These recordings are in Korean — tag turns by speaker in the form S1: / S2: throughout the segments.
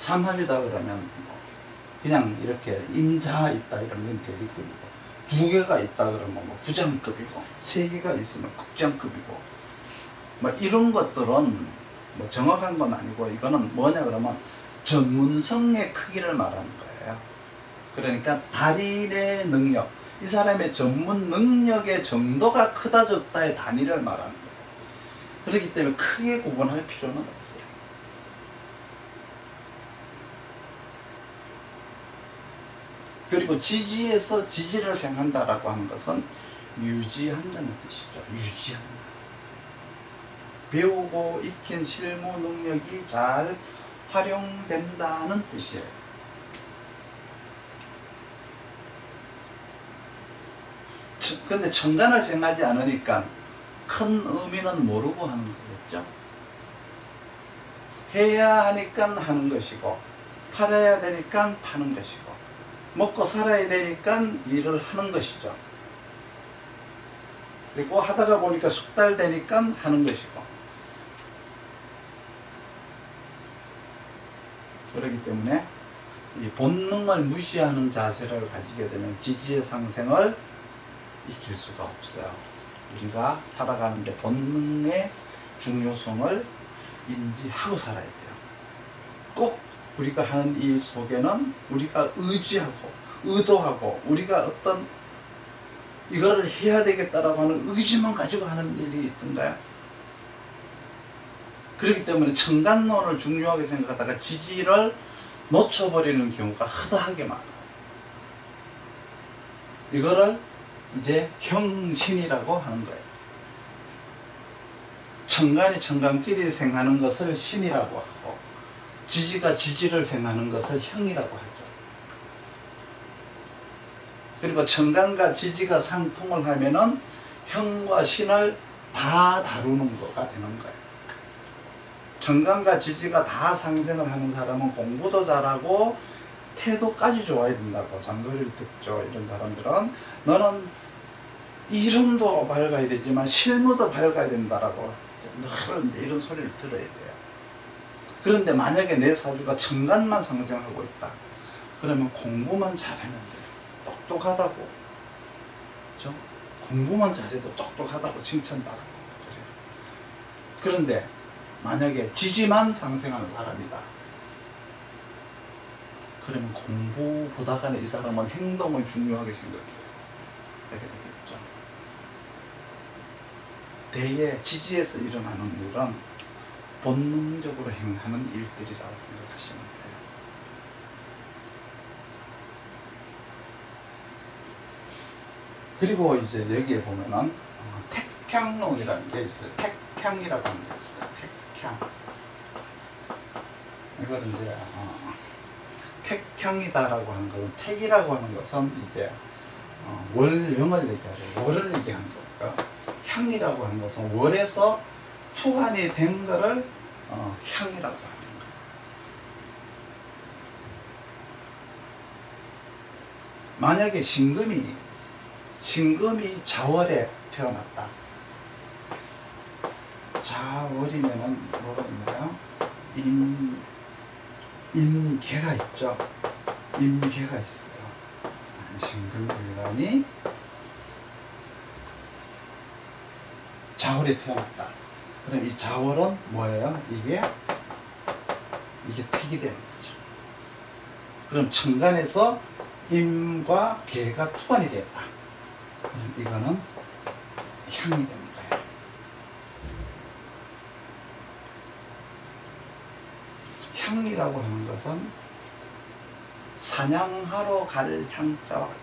S1: 삼합이다 그러면 뭐 그냥 이렇게 임자 있다 이러면 대리급이고 두 개가 있다 그러면 뭐 부장급이고 세 개가 있으면 국장급이고 뭐 이런 것들은 뭐 정확한 건 아니고 이거는 뭐냐 그러면 전문성의 크기를 말하는 거예요. 그러니까 달인의 능력, 이 사람의 전문 능력의 정도가 크다 적다의 단위를 말하는 거예요. 그렇기 때문에 크게 구분할 필요는 없어요. 그리고 지지에서 지지를 생한다라고 하는 것은 유지한다는 뜻이죠. 유지한다. 배우고 익힌 실무 능력이 잘 활용된다는 뜻이에요. 저- 근데 천간을 생각하지 않으니까 큰 의미는 모르고 하는 거겠죠. 해야 하니까 하는 것이고, 팔아야 되니까 파는 것이고, 먹고 살아야 되니까 일을 하는 것이죠. 그리고 하다가 보니까 숙달 되니까 하는 것이고. 그렇기 때문에 이 본능을 무시하는 자세를 가지게 되면 지지의 상생을 익힐 수가 없어요. 우리가 살아가는데 본능의 중요성을 인지하고 살아야 돼요. 꼭 우리가 하는 일 속에는 우리가 의지하고 의도하고 우리가 어떤 이거를 해야 되겠다라고 하는 의지만 가지고 하는 일이 있던가요? 그렇기 때문에 청간론을 중요하게 생각하다가 지지를 놓쳐버리는 경우가 허다하게 많아요. 이거를 이제 형신이라고 하는 거예요. 청간이 청간끼리 생하는 것을 신이라고 하고 지지가 지지를 생하는 것을 형이라고 하죠. 그리고 청간과 지지가 상통을 하면은 형과 신을 다 다루는 거가 되는 거예요. 정강과 지지가 다 상생을 하는 사람은 공부도 잘하고 태도까지 좋아야 된다고 장거리를 듣죠 이런 사람들은 너는 이름도 밝아야 되지만 실무도 밝아야 된다라고 늘 이런 소리를 들어야 돼요 그런데 만약에 내 사주가 정간만 상생하고 있다 그러면 공부만 잘하면 돼요 똑똑하다고 그죠? 공부만 잘해도 똑똑하다고 칭찬받고 그래요 그런데 만약에 지지만 상생하는 사람이다. 그러면 공부보다가는 이 사람은 행동을 중요하게 생각해요. 되게 되겠죠. 대개 지지에서 일어나는 일은 본능적으로 행하는 일들이라고 생각하시면 돼요. 그리고 이제 여기에 보면은 어, 택향론이라는 게 있어요. 택향이라고 하는 게 있어요. 택향. 이걸 이제 어, 택향이다라고 하는 것은 택이라고 하는 것은 이제 어, 월령을 얘기하죠. 월을 얘기하는 거고요. 향이라고 하는 것은 월에서 투한이 된 거를 어, 향이라고 하는 거예요. 만약에 신금이 신금이 자월에 태어났다. 자월이면은 뭐가 있나요? 임, 임계가 있죠. 임계가 있어요. 신금일간이 자월에 태어났다. 그럼 이 자월은 뭐예요? 이게 이게 택이 되는 거죠. 그럼 천간에서 임과 계가 투관이 됐다. 이거는 향이 거예요. 향이라고 하는 것은 사냥하러 갈 향자와 같다.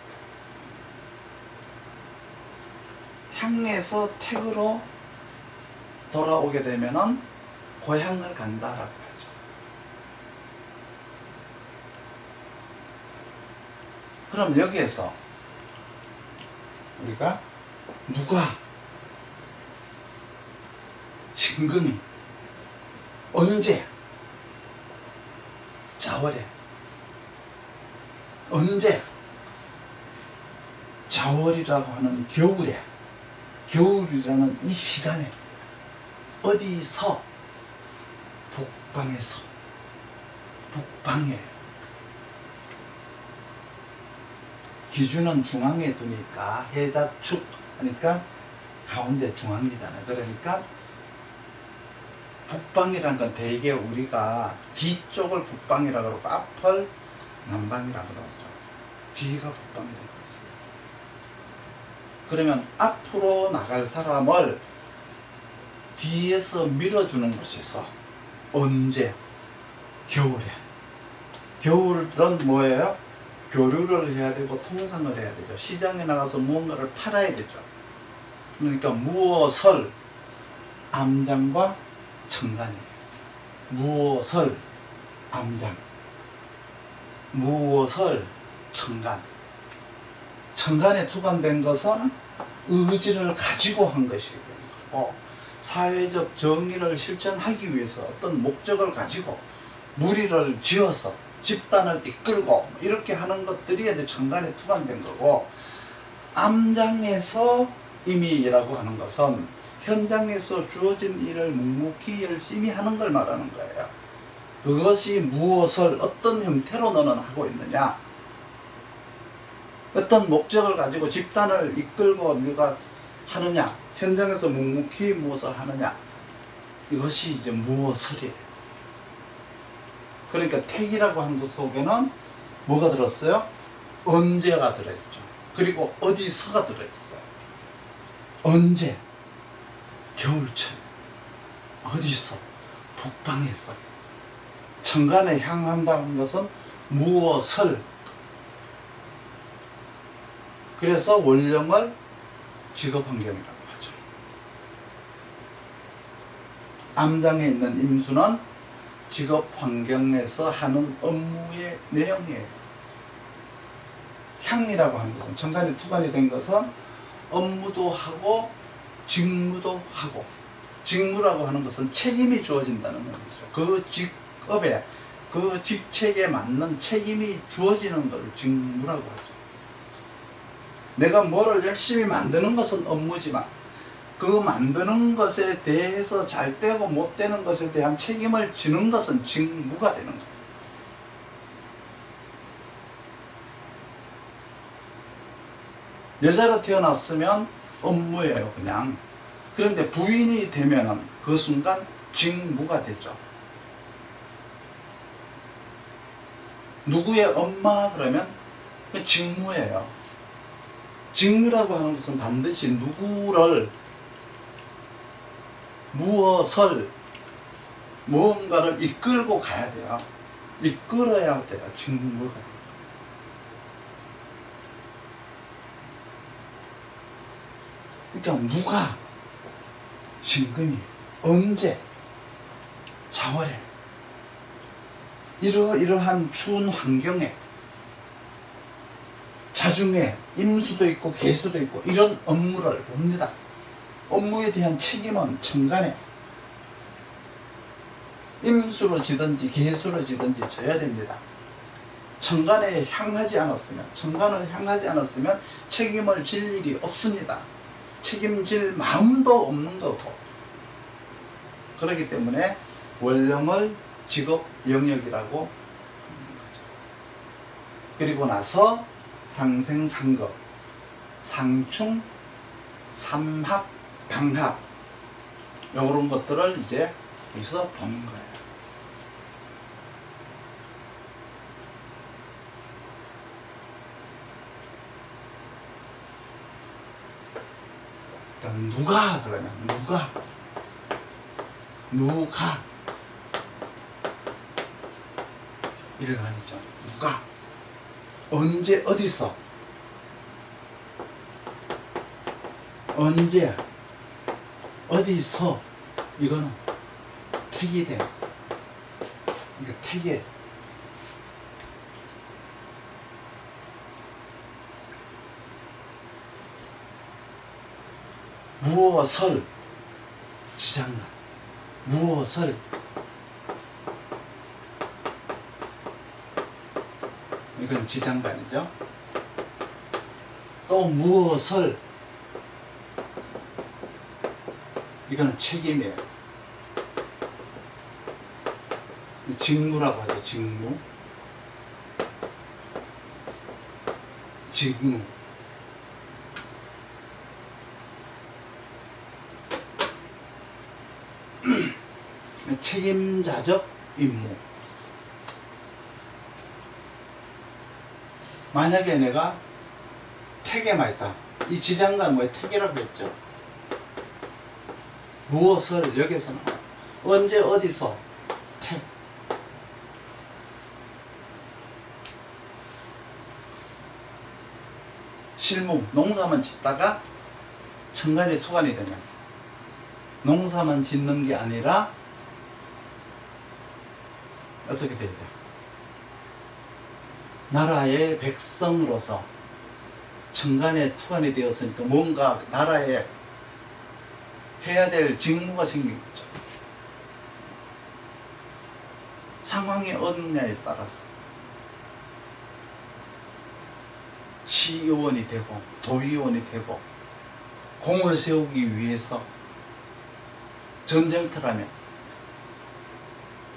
S1: 향에서 택으로 돌아오게 되면은 고향을 간다라고 하죠. 그럼 여기에서 우리가 누가 신금이 언제 자월에 언제 자월이라고 하는 겨울에 겨울이라는 이 시간에 어디서 복방에서 북방이에요. 기준은 중앙에 두니까 해자축 하니까 가운데 중앙이잖아요. 그러니까 북방이란 건 대개 우리가 뒤쪽을 북방이라 그러고 앞을 남방이라 그러죠. 뒤가 북방이 되고 있어요. 그러면 앞으로 나갈 사람을 뒤에서 밀어주는 곳에서 언제? 겨울에. 겨울은 뭐예요? 교류를 해야 되고 통상을 해야 되죠. 시장에 나가서 무언가를 팔아야 되죠. 그러니까 무엇을 암장과 청간이에요. 무엇을 암장, 무엇을 청간. 청간에 투관된 것은 의지를 가지고 한 것이 되는 거고 사회적 정의를 실천하기 위해서 어떤 목적을 가지고 무리를 지어서 집단을 이끌고 이렇게 하는 것들이 이제 청간에 투관된 거고 암장에서 임의라고 하는 것은 현장에서 주어진 일을 묵묵히 열심히 하는 걸 말하는 거예요. 그것이 무엇을 어떤 형태로 너는 하고 있느냐 어떤 목적을 가지고 집단을 이끌고 네가 하느냐 현장에서 묵묵히 무엇을 하느냐 이것이 이제 무엇을이에요. 그러니까 택이라고 하는 것 속에는 뭐가 들었어요? 언제가 들어있죠. 그리고 어디서가 들어있어요. 언제? 겨울철. 어디서? 북방에서. 천간에 향한다는 것은 무엇을? 그래서 원령을 직업환경이라고 하죠. 암장에 있는 임수는 직업 환경에서 하는 업무의 내용이에요. 향이라고 하는 것은 천간이 투간이 된 것은 업무도 하고 직무도 하고 직무라고 하는 것은 책임이 주어진다는 것이죠. 그 직업에 그 직책에 맞는 책임이 주어지는 것을 직무라고 하죠. 내가 뭐를 열심히 만드는 것은 업무지만 그 만드는 것에 대해서 잘 되고 못 되는 것에 대한 책임을 지는 것은 직무가 되는 거예요. 여자로 태어났으면 업무예요, 그냥. 그런데 부인이 되면은 그 순간 직무가 되죠. 누구의 엄마 그러면 그 직무예요. 직무라고 하는 것은 반드시 누구를 무엇을 무언가를 이끌고 가야 돼요. 이끌어야 돼요. 돼요. 그러니까 누가 신근이 언제 자월에 이러이러한 추운 환경에 자중에 임수도 있고 개수도 있고 이런 업무를 봅니다. 업무에 대한 책임은 천간에 임수로 지든지 개수로 지든지 져야 됩니다. 천간에 향하지 않았으면 천간을 향하지 않았으면 책임을 질 일이 없습니다. 책임질 마음도 없는 거고 그렇기 때문에 원령을 직업 영역이라고 하는 거죠. 그리고 나서 상생상급, 상충, 삼합, 방합 이런 것들을 이제 여기서 보는 거예요. 그러니까 누가 그러면 누가? 누가? 말이죠. 누가? 언제 어디서? 언제 어디서 이거는 택이 돼. 그러니까 택에 무엇을 지장간 무엇을 이건 지장간이죠. 또 무엇을 이거는 책임이에요. 직무라고 하죠. 직무. 직무. 책임자적 임무. 만약에 내가 택에만 있다. 이 지장간 뭐에 택이라고 했죠. 무엇을 여기서는 언제 어디서 택. 실무, 농사만 짓다가 천간에 투간이 되면 농사만 짓는 게 아니라 어떻게 돼야 돼요? 나라의 백성으로서 천간에 투간이 되었으니까 뭔가 나라에 해야 될 직무가 생긴 거죠. 상황이 어느냐에 따라서 시의원이 되고 도의원이 되고 공을 세우기 위해서 전쟁터라면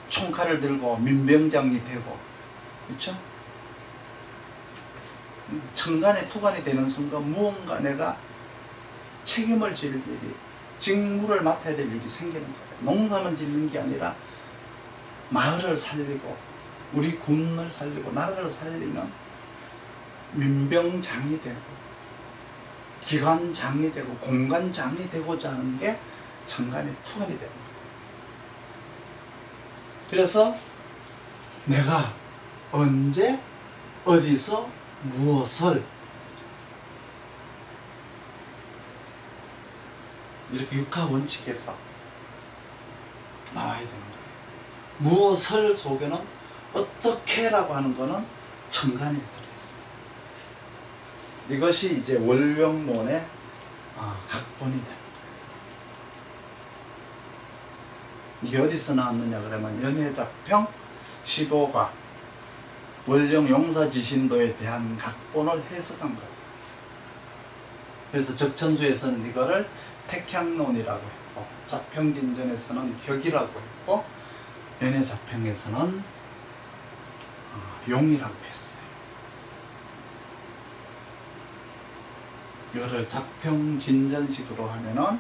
S1: 총칼을 들고 민병장이 되고 그렇죠? 천간에 투간이 되는 순간 무언가 내가 책임을 질 일이 직무를 맡아야 될 일이 생기는 거예요. 농사만 짓는 게 아니라 마을을 살리고 우리 군을 살리고 나라를 살리는 민병장이 되고 기관장이 되고 공관장이 되고자 하는 게 천간에 투간이 되는 거예요. 그래서 내가 언제 어디서 무엇을 이렇게 육하 원칙에서 나와야 되는 거예요. 무엇을 속에는 어떻게라고 하는 거는 천간에 들어있어요. 이것이 이제 월명론의 아, 각본이 되는 거예요. 이게 어디서 나왔느냐 그러면 연해작평 15가 원령 용사지신도에 대한 각본을 해석한 거예요. 그래서 적천수에서는 이거를 택향론이라고 했고 자평진전에서는 격이라고 했고 연해자평에서는 어, 용이라고 했어요. 이거를 자평진전식으로 하면은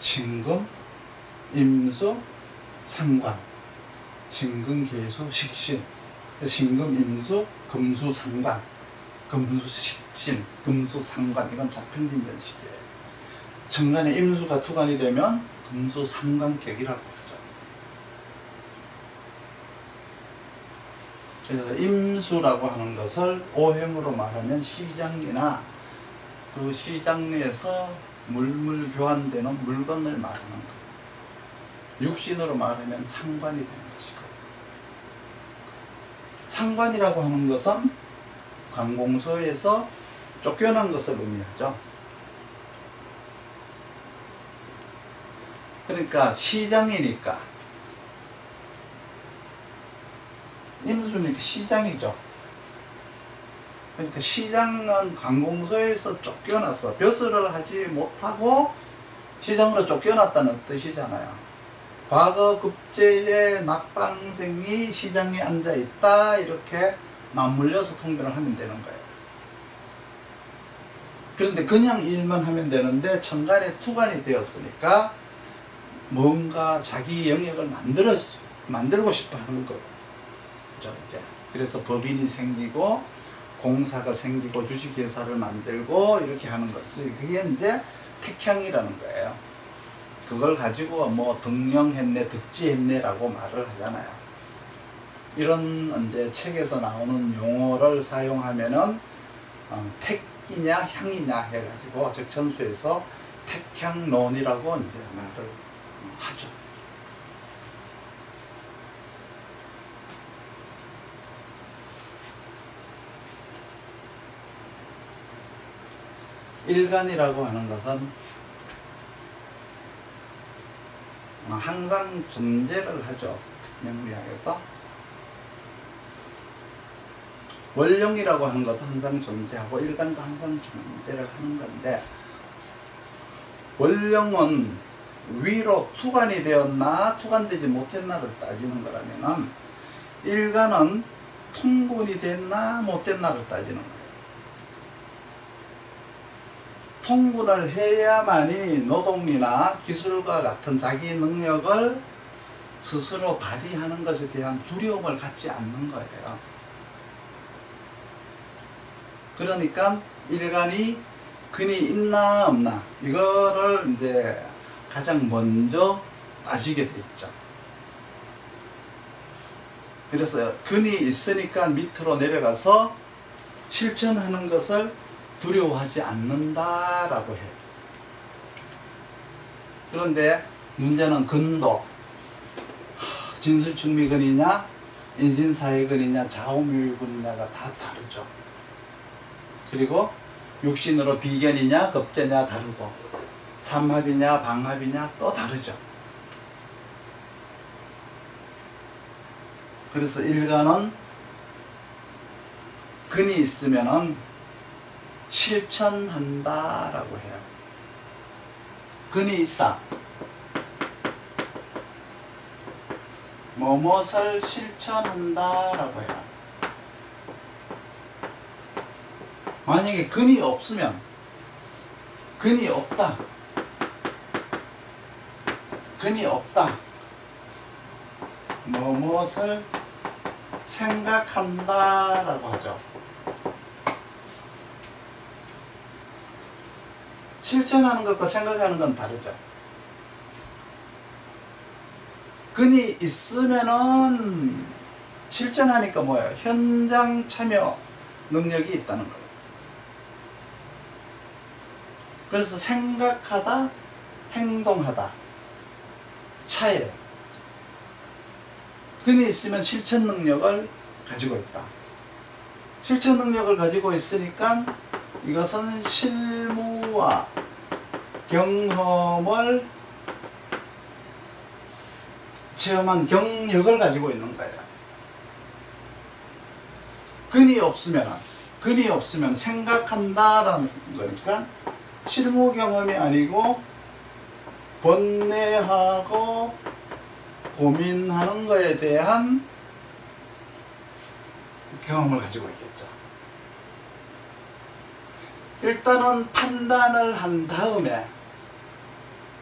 S1: 신금, 임수, 상관, 신금, 계수, 식신, 신금, 임수, 금수, 상관, 금수, 식신, 금수, 상관 이건 자평진전식이에요. 정간에 임수가 투간이 되면 금수, 상관격이라고 하죠. 그래서 임수라고 하는 것을 오행으로 말하면 시장이나 그 시장에서 물물 교환되는 물건을 말하는 거예요. 육신으로 말하면 상관이 되는 것이고 상관이라고 하는 것은 관공서에서 쫓겨난 것을 의미하죠. 그러니까 시장이니까 임수니까 시장이죠. 그러니까 시장은 관공서에서 쫓겨나서 벼슬을 하지 못하고 시장으로 쫓겨났다는 뜻이잖아요. 과거 급제의 낙방생이 시장에 앉아 있다 이렇게 맞물려서 통변을 하면 되는 거예요. 그런데 그냥 일만 하면 되는데 천간에 투간이 되었으니까 뭔가 자기 영역을 만들어 만들고 싶어 하는 거죠. 이제 그래서 법인이 생기고 공사가 생기고 주식회사를 만들고 이렇게 하는 것이 그게 이제 택향이라는 거예요. 그걸 가지고 뭐 등령했네, 득지했네라고 말을 하잖아요. 이런 이제 책에서 나오는 용어를 사용하면은 어, 택이냐 향이냐 해가지고 적천수에서 택향론이라고 이제 말을 하죠. 일간이라고 하는 것은 항상 존재를 하죠. 명리학에서. 원령이라고 하는 것도 항상 존재하고 일간도 항상 존재를 하는 건데 원령은 위로 투관이 되었나 투관되지 못했나를 따지는 거라면은 일간은 통군이 됐나 못 됐나를 따지는 거예요. 통군을 해야만이 노동이나 기술과 같은 자기 능력을 스스로 발휘하는 것에 대한 두려움을 갖지 않는 거예요. 그러니까 일간이 근이 있나 없나 이거를 이제 가장 먼저 따지게 돼 있죠. 그래서 근이 있으니까 밑으로 내려가서 실천하는 것을 두려워하지 않는다라고 해요. 그런데 문제는 근도 하, 진술충미근이냐 인신사회근이냐 좌우묘유근이냐가 다 다르죠. 그리고 육신으로 비견이냐 급제냐 다르고 삼합이냐 방합이냐 또 다르죠. 그래서 일간은 근이 있으면은 실천한다라고 해요. 근이 있다. 뭐뭇을 실천한다라고 해요. 만약에 근이 없으면 근이 없다. 근이 없다. 뭐뭇을 생각한다 라고 하죠. 실천하는 것과 생각하는 건 다르죠. 근이 있으면은 실천하니까 뭐예요? 현장 참여 능력이 있다는 거예요. 그래서 생각하다, 행동하다. 차이예요. 근이 있으면 실천 능력을 가지고 있다. 실천 능력을 가지고 있으니까 이것은 실무와 경험을 체험한 경력을 가지고 있는 거예요. 근이 없으면, 근이 없으면 생각한다라는 거니까 실무 경험이 아니고 번뇌하고 고민하는 거에 대한 경험을 가지고 있겠죠. 일단은 판단을 한 다음에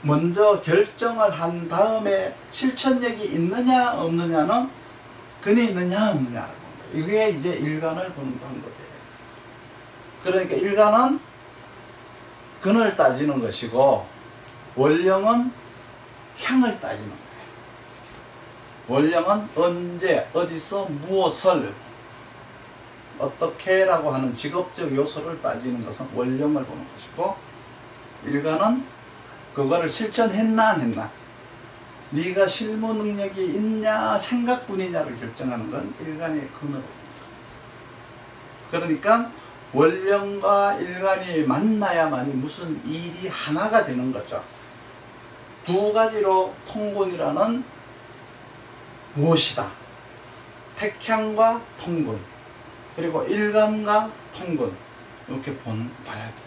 S1: 먼저 결정을 한 다음에 실천력이 있느냐 없느냐는 근이 있느냐 거예요. 이게 이제 일간을 보는 방법이에요. 그러니까 일간은 근을 따지는 것이고 원령은 향을 따지는 거예요. 원령은 언제 어디서 무엇을 어떻게 라고 하는 직업적 요소를 따지는 것은 원령을 보는 것이고 일간은 그거를 실천했나 안 했나 네가 실무 능력이 있냐 생각뿐이냐를 결정하는 건 일간의 근으로 그러니까 원령과 일간이 만나야만이 무슨 일이 하나가 되는 거죠 두 가지로 통군이라는 무엇이다 택향과 통군 그리고 일감과 통군 이렇게 본, 봐야 돼요.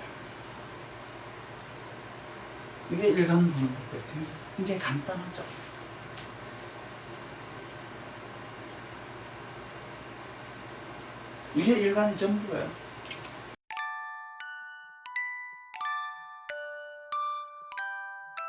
S1: 이게 일감 보는 거예요. 굉장히 간단하죠. 이게 일간이 전부예요.